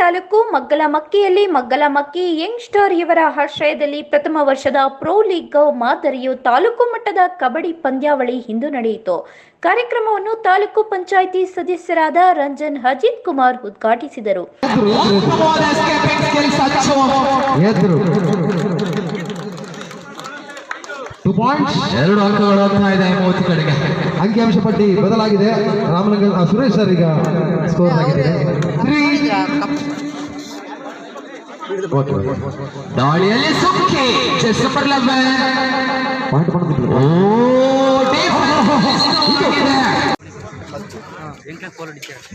ತಾಲೂಕು ಮಗ್ಗಲಮಕ್ಕಿಯಲ್ಲಿ Maggalamakki young star ಇವರ ಆಶ್ರಯದಲ್ಲಿ ಪ್ರಥಮ ವರ್ಷದ ಪ್ರೊ ಲೀಗ್ ಮಾದರಿಯು ತಾಲೂಕು ಮಟ್ಟದ ಕಬಡ್ಡಿ ಪಂದ್ಯಾವಳಿ ಇಂದು ನಡೆಯಿತು. ಕಾರ್ಯಕ್ರಮವನ್ನು ತಾಲೂಕು ಪಂಚಾಯಿತಿ ಸದಸ್ಯರಾದ ರಂಜನ್ ಅಜಿತ್ ಕುಮಾರ್ ಉದ್ಘಾಟಿಸಿದರು. ಎದ್ರು ಟು ಪಾಯಿಂಟ್ಸ್ ಎರಡು ಅಂಕಗಳು ಹೋಗ್ತಾ ಇದೆ ಮೂವತ್ತು ಕಡೆಗೆ. ಅಂಕಿಅಂಶ ಪಟ್ಟಿ ಬದಲಾಗಿದೆ. ರಾಮಲಿಂಗ ಆ, ಸುರೇಶ್ ಸರ್ ಈಗ ಸ್ಕೋರ್ ಆಗಿದೆ ತ್ರೀ ದಾಳಿಯಲ್ಲಿ ಸುಖಿ ಚೆಸ್ ನಂಬರ್ ಲೆವೆನ್ ಪಾಯಿಂಟ್ ಮಾಡೋದಿಲ್ಲ ಓ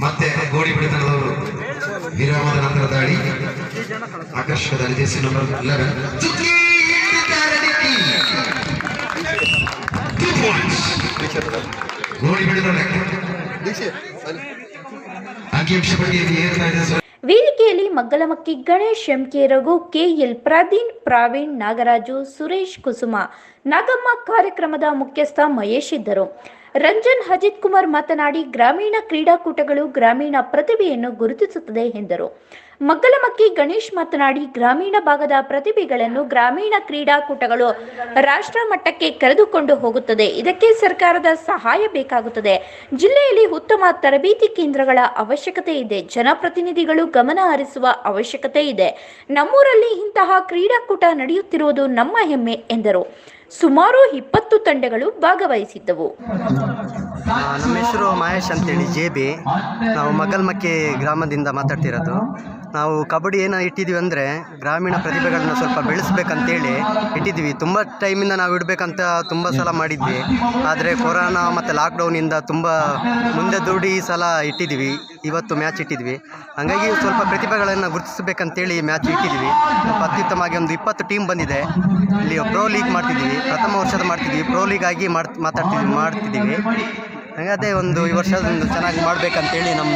ಮತ್ತೆ ಗೋಡಿ ಬಿಡಿದವರು ವಿರಾಮದ ನಂತರ ದಾಳಿ. ಆಕರ್ಷಕ ದಾಳಿ ಜೆಸಿ ನಂಬರ್ ಲೆವೆನ್ ವೇದಿಕೆಯಲ್ಲಿ ಮಗ್ಗಲಮಕ್ಕಿ ಗಣೇಶ್ ಎಂಕೆ ರಘು ಕೆಎಲ್ ಪ್ರದೀನ್ ಪ್ರಾವೀಣ್ ನಾಗರಾಜು ಸುರೇಶ್ ಕುಸುಮ. ನಾಗಮ್ಮ ಕಾರ್ಯಕ್ರಮದ ಮುಖ್ಯಸ್ಥ ಮಹೇಶ್ ಇದ್ದರು. ರಂಜನ್ ಅಜಿತ್ ಕುಮಾರ್ ಮಾತನಾಡಿ, ಗ್ರಾಮೀಣ ಕ್ರೀಡಾಕೂಟಗಳು ಗ್ರಾಮೀಣ ಪ್ರತಿಭೆಯನ್ನು ಗುರುತಿಸುತ್ತದೆ ಎಂದರು. ಮಗ್ಗಲಮಕ್ಕಿ ಗಣೇಶ್ ಮಾತನಾಡಿ, ಗ್ರಾಮೀಣ ಭಾಗದ ಪ್ರತಿಭೆಗಳನ್ನು ಗ್ರಾಮೀಣ ಕ್ರೀಡಾಕೂಟಗಳು ರಾಷ್ಟ್ರ ಮಟ್ಟಕ್ಕೆ ಕರೆದುಕೊಂಡು ಹೋಗುತ್ತದೆ. ಇದಕ್ಕೆ ಸರ್ಕಾರದ ಸಹಾಯ ಬೇಕಾಗುತ್ತದೆ. ಜಿಲ್ಲೆಯಲ್ಲಿ ಉತ್ತಮ ತರಬೇತಿ ಕೇಂದ್ರಗಳ ಅವಶ್ಯಕತೆ ಇದೆ. ಜನಪ್ರತಿನಿಧಿಗಳು ಗಮನ ಹರಿಸುವ ಅವಶ್ಯಕತೆ ಇದೆ. ನಮ್ಮೂರಲ್ಲಿ ಇಂತಹ ಕ್ರೀಡಾಕೂಟ ನಡೆಯುತ್ತಿರುವುದು ನಮ್ಮ ಹೆಮ್ಮೆ, ಎಂದರು. ಸುಮಾರು ಇಪ್ಪತ್ತು ತಂಡಗಳು ಭಾಗವಹಿಸಿದ್ದವು. ನಮ್ಮ ಹೆಸರು ಮಹೇಶ್ ಅಂತೇಳಿ, ಜೆ ಬಿ. ನಾವು ಮಗಲ್ಮಕ್ಕೆ ಗ್ರಾಮದಿಂದ ಮಾತಾಡ್ತಿರೋದು. ನಾವು ಕಬಡ್ಡಿ ಏನೋ ಇಟ್ಟಿದ್ದೀವಿ ಅಂದರೆ ಗ್ರಾಮೀಣ ಪ್ರತಿಭೆಗಳನ್ನ ಸ್ವಲ್ಪ ಬೆಳೆಸ್ಬೇಕಂತೇಳಿ ಇಟ್ಟಿದ್ದೀವಿ ತುಂಬ ಟೈಮಿಂದ ನಾವು ಇಡಬೇಕಂತ ತುಂಬ ಸಲ ಮಾಡಿದ್ವಿ. ಆದರೆ ಕೊರೋನಾ ಮತ್ತು ಲಾಕ್ಡೌನಿಂದ ತುಂಬ ಮುಂದೆ ದುಡಿ ಸಲ ಇಟ್ಟಿದ್ದೀವಿ ಇವತ್ತು ಮ್ಯಾಚ್ ಇಟ್ಟಿದ್ವಿ. ಹಾಗಾಗಿ ಸ್ವಲ್ಪ ಪ್ರತಿಭೆಗಳನ್ನು ಗುರುತಿಸಬೇಕಂತೇಳಿ ಮ್ಯಾಚ್ ಇಟ್ಟಿದ್ವಿ. ಅತ್ಯುತ್ತಮವಾಗಿ ಒಂದು ಇಪ್ಪತ್ತು ಟೀಮ್ ಬಂದಿದೆ. ಇಲ್ಲಿ ಪ್ರೋ ಲೀಗ್ ಮಾಡ್ತಿದ್ದೀವಿ ಪ್ರಥಮ ವರ್ಷದ ಮಾಡ್ತಿದ್ದೀವಿ ಪ್ರೋ ಲೀಗ್ ಆಗಿ ಮಾಡ್ ಮಾತಾಡ್ತಿದ್ದೀವಿ ಮಾಡ್ತಿದ್ದೀವಿ. ಹಾಗಾದರೆ ಒಂದು ಈ ವರ್ಷ ಒಂದು ಚೆನ್ನಾಗಿ ಮಾಡಬೇಕಂತೇಳಿ ನಮ್ಮ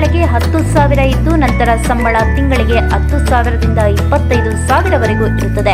ಹತ್ತು ಸಾವಿರ ಇದ್ದು ನಂತರ ಸಂಬಳ ತಿಂಗಳಿಗೆ ಹತ್ತು ಸಾವಿರದಿಂದ ಇಪ್ಪತ್ತೈದು ಸಾವಿರವರೆಗೂ ಇರುತ್ತದೆ.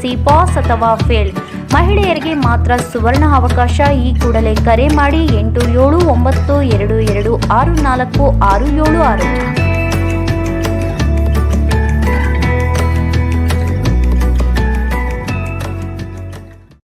ಎಸ್ಎಲ್ಸಿ ಪಾಸ್ ಅಥವಾ ಫೇಲ್ಡ್ ಮಹಿಳೆಯರಿಗೆ ಮಾತ್ರ ಸುವರ್ಣ ಅವಕಾಶ, ಈ ಕೂಡಲೇ ಕರೆ ಮಾಡಿ ಎಂಟು ಏಳು ಒಂಬತ್ತು ಎರಡು ಎರಡು ಆರು ನಾಲ್ಕು ಆರು ಏಳು ಆರು.